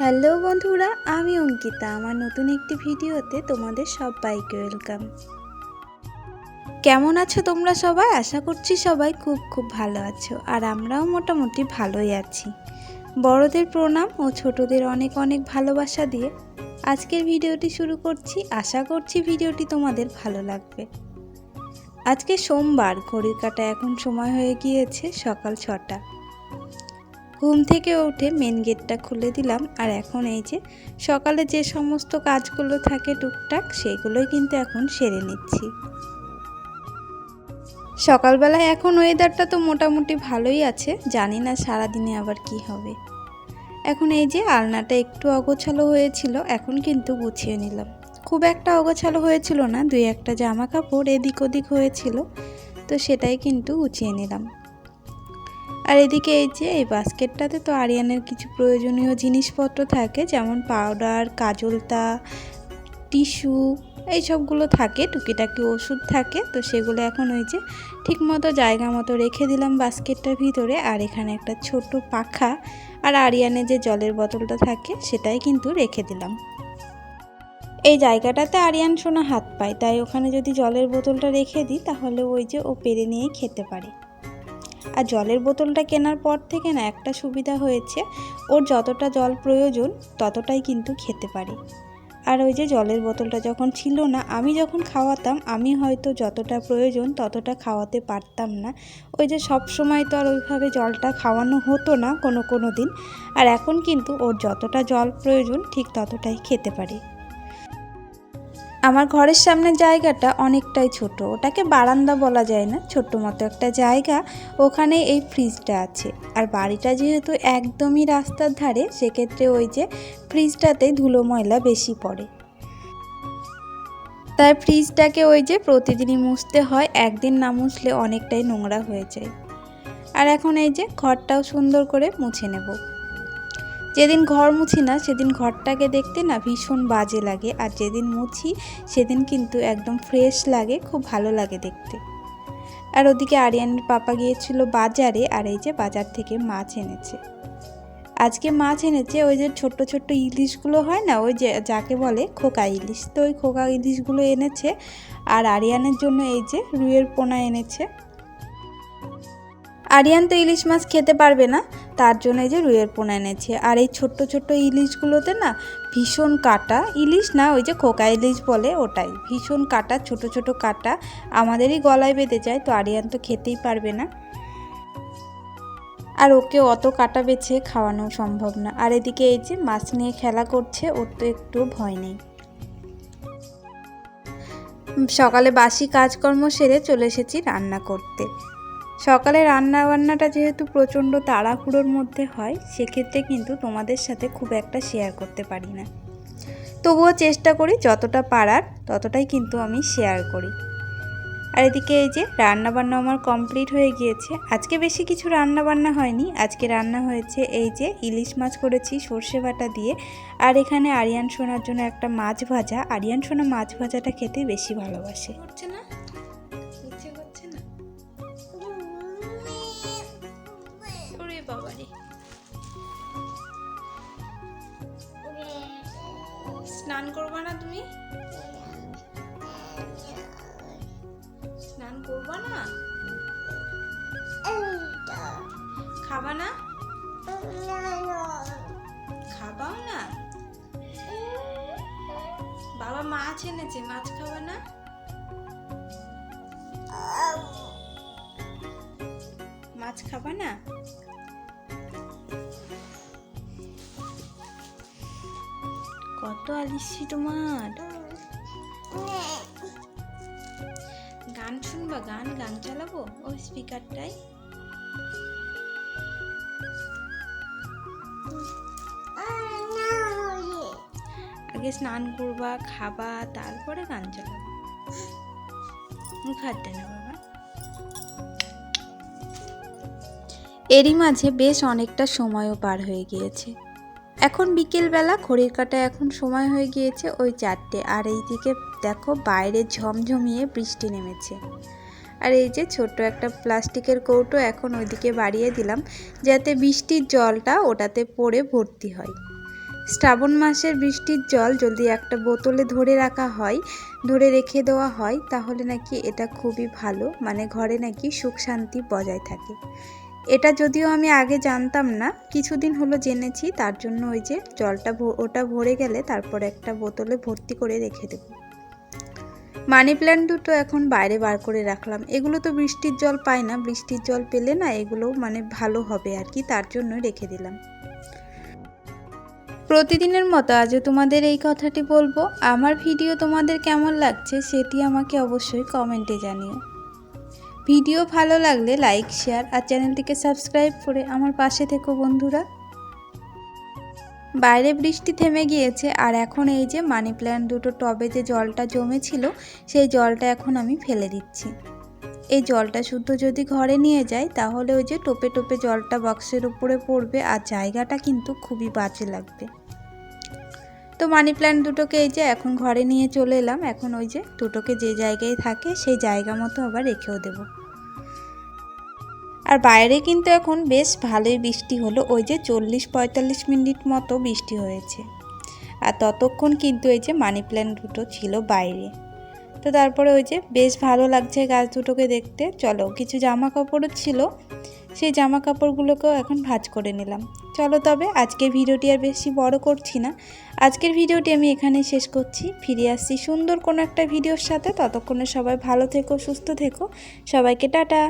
Hello বন্ধুরা, আমি অঙ্কিতা। আমার নতুন একটি ভিডিওতে তোমাদের সবাইকে ওয়েলকাম কেমন আছো তোমরা সবাই? আশা করছি সবাই খুব খুব ভালো আছো, আর আমরাও মোটামুটি ভালোই আছি। বড়দের প্রণাম ও ছোটদের অনেক অনেক ভালোবাসা দিয়ে আজকের ভিডিওটি শুরু করছি। আশা করছি ভিডিওটি তোমাদের ভালো লাগবে। আজকে সোমবার, ঘড়ির কাটা এখন সময় হয়ে গিয়েছে সকাল ছটা। ঘুম থেকে উঠে মেন গেটটা খুলে দিলাম। আর এখন এই যে সকালে যে সমস্ত কাজগুলো থাকে টুকটাক, সেগুলোই কিন্তু এখন সেরে নিচ্ছি। সকালবেলায় এখন ওয়েদারটা তো মোটামুটি ভালোই আছে, জানি না সারাদিনে আবার কি হবে। এখন এই যে আলনাটা একটু অগোছালো হয়েছিল, এখন কিন্তু গুছিয়ে নিলাম। খুব একটা অগোছালো হয়েছিল না, দুই একটা জামা কাপড় এদিক ওদিক হয়েছিল, তো সেটাই কিন্তু গুছিয়ে নিলাম। আর এদিকে এই যে এই বাস্কেটটাতে তো আরিয়ানের কিছু প্রয়োজনীয় জিনিসপত্র থাকে, যেমন পাউডার, কাজলতা, টিস্যু এই সবগুলো থাকে, টুকিটাকি ওষুধ থাকে। তো সেগুলো এখন ওই যে ঠিক মতো জায়গা মতো রেখে দিলাম বাস্কেটটার ভিতরে। আর এখানে একটা ছোট পাখা আর আরিয়ানে যে জলের বোতলটা থাকে সেটাই কিন্তু রেখে দিলাম। এই জায়গাটাতে আরিয়ান সোনা হাত পায়, তাই ওখানে যদি জলের বোতলটা রেখে দিই তাহলে ওই যে ও পেরে নিয়েই খেতে পারে। আর জলের বোতলটা কেনার পর থেকে না একটা সুবিধা হয়েছে। ওর যতটা জল প্রয়োজন ততটাই কিন্তু খেতে পারে। আর ওই যে জলের বোতলটা যখন ছিল না, আমি যখন খাওয়াতাম, আমি হয়তো যতটা প্রয়োজন ততটা খাওয়াতে পারতাম না। ওই যে সব সময় তো আর ওইভাবে জলটা খাওয়ানো হতো না কোনো কোনো দিন। আর এখন কিন্তু ওর যতটা জল প্রয়োজন ঠিক ততটাই খেতে পারে। আমার ঘরের সামনের জায়গাটা অনেকটাই ছোট। ওটাকে বারান্দা বলা যায় না, ছোট্ট মতো একটা জায়গা। ওখানে এই ফ্রিজটা আছে। আর বাড়িটা যেহেতু একদমই রাস্তার ধারে, সেক্ষেত্রে ওই যে ফ্রিজটাতেই ধুলো ময়লা বেশি পড়ে। তাই ফ্রিজটাকে ওই যে প্রতিদিনই মুছতে হয়, একদিন না মুছলে অনেকটাই নোংরা হয়ে যায়। আর এখন এই যে ঘরটাও সুন্দর করে মুছে নেব। যেদিন ঘর মুছি না, সেদিন ঘরটাকে দেখতে না ভীষণ বাজে লাগে। আর যেদিন মুছি, সেদিন কিন্তু একদম ফ্রেশ লাগে, খুব ভালো লাগে দেখতে। আর ওদিকে আরিয়ানের পাপা গিয়েছিল বাজারে, আর এই যে বাজার থেকে মাছ এনেছে। আজকে মাছ এনেছে, ওই যে ছোট্ট ছোট্ট ইলিশগুলো হয় না, ওই যে যাকে বলে খোকা ইলিশ। তো ওই খোকা ইলিশগুলো এনেছে, আর আরিয়ানের জন্য এই যে রুইয়ের পোনা এনেছে। আরিয়ান তো ইলিশ মাছ খেতে পারবে না, তার জন্য এই যে রুইয়ের পোনা এনেছে। আর এই ছোট্ট ছোট্ট ইলিশগুলোতে না ভীষণ কাটা ইলিশ না, ওই যে খোকা ইলিশ বলে ওটাই, ভীষণ কাটা, ছোট ছোট কাটা আমাদেরই গলায় বেঁধে যায়, তো আরিয়ান তো খেতেই পারবে না। আর ওকে অত কাটা বেছে খাওয়ানো সম্ভব না। আর এদিকে এই যে মাছ নিয়ে খেলা করছে, ওর তো একটু ভয় নেই। সকালে বাসি কাজকর্ম সেরে চলে এসেছি রান্না করতে। সকালে রান্না বান্নাটা যেহেতু প্রচণ্ড তাড়াহুড়োর মধ্যে হয়, সেক্ষেত্রে কিন্তু তোমাদের সাথে খুব একটা শেয়ার করতে পারি না। তবুও চেষ্টা করি যতটা পারার ততটাই কিন্তু আমি শেয়ার করি। আর এদিকে এই যে রান্না বান্না আমার কমপ্লিট হয়ে গিয়েছে। আজকে বেশি কিছু রান্না বান্না হয়নি। আজকে রান্না হয়েছে এই যে ইলিশ মাছ করেছি সর্ষে বাটা দিয়ে। আর এখানে আরিয়ান সোনার জন্য একটা মাছ ভাজা। আরিয়ান সোনা মাছ ভাজাটা খেতে বেশি ভালোবাসে। না? খাবা না? খাবাও না? বাবা মাছ এনেছে, মাছ খাবা না? মাছ খাবা না? কত আলিসি তোমার। গান শুনবা, গান গান চালাবো? ওই স্পিকারটাই আগে স্নান করবা, খাবা, তারপরে গান চালাবো। মুখ হাত এরই মাঝে বেশ অনেকটা সময়ও পার হয়ে গিয়েছে। এখন বিকেলবেলা ঘড়ির কাটা এখন সময় হয়ে গিয়েছে ওই চারটে। আর এই দিকে দেখো বাইরে ঝমঝমিয়ে বৃষ্টি নেমেছে। আর এই যে ছোট্ট একটা প্লাস্টিকের কৌটো এখন ওইদিকে বাড়িয়ে দিলাম, যাতে বৃষ্টির জলটা ওটাতে পড়ে ভর্তি হয়। শ্রাবণ মাসের বৃষ্টির জল যদি একটা বোতলে ধরে রাখা হয়, ধরে রেখে দেওয়া হয়, তাহলে নাকি এটা খুবই ভালো। মানে ঘরে নাকি সুখ শান্তি বজায় থাকে। এটা যদিও আমি আগে জানতাম না, কিছুদিন হলো জেনেছি, তার জন্য ওই যে জলটা ওটা ভরে গেলে তারপর একটা বোতলে ভর্তি করে রেখে দেবো। মানি প্ল্যান্ট দুটো এখন বাইরে বার করে রাখলাম। এগুলো তো বৃষ্টির জল পায় না। বৃষ্টির জল পেলে না এগুলো মানে ভালো হবে আর কি, তার জন্য রেখে দিলাম। প্রতিদিনের মতো আজও তোমাদের এই কথাটি বলব। আমার ভিডিও তোমাদের কেমন লাগছে সেটি আমাকে অবশ্যই কমেন্টে জানিও। ভিডিও ভালো লাগলে লাইক, শেয়ার আর চ্যানেলটিকে সাবস্ক্রাইব করে আমার পাশে থেকো বন্ধুরা। বাইরে বৃষ্টি থেমে গিয়েছে আর এখন এই যে মানি প্ল্যান্ট দুটো টবে যে জলটা জমেছিল, সেই জলটা এখন আমি ফেলে দিচ্ছি। এই জলটা শুদ্ধ যদি ঘরে নিয়ে যাই তাহলে ওই যে টোপে টোপে জলটা বক্সের উপরে পড়বে আর জায়গাটা কিন্তু খুবই বাজে লাগবে। তো মানি প্ল্যান্ট দুটোকে এই যে এখন ঘরে নিয়ে চলে এলাম। এখন ওই যে দুটোকে যে জায়গায় থাকে, সেই জায়গা মতো আবার রেখেও দেবো। আর বাইরে কিন্তু এখন বেশ ভালোই বৃষ্টি হলো। ওই যে চল্লিশ পঁয়তাল্লিশ মিনিট মতো বৃষ্টি হয়েছে। আর ততক্ষণ কিন্তু এই যে মানি প্ল্যান্ট দুটো ছিল বাইরে। তো তারপরে ওই যে বেশ ভালো লাগছে গাছ দুটোকে দেখতে। চলো, কিছু জামা কাপড়ও ছিল। সেই জামা কাপড়গুলোকেও এখন ভাজ করে নিলাম। চলো তবে আজকের ভিডিওটি আর বেশি বড় করছি না। আজকের ভিডিওটি আমি এখানে শেষ করছি। ফিরে আসছি সুন্দর কোনো একটা ভিডিওর সাথে। ততক্ষণে সবাই ভালো থেকো, সুস্থ থেকো। সবাইকে টাটা।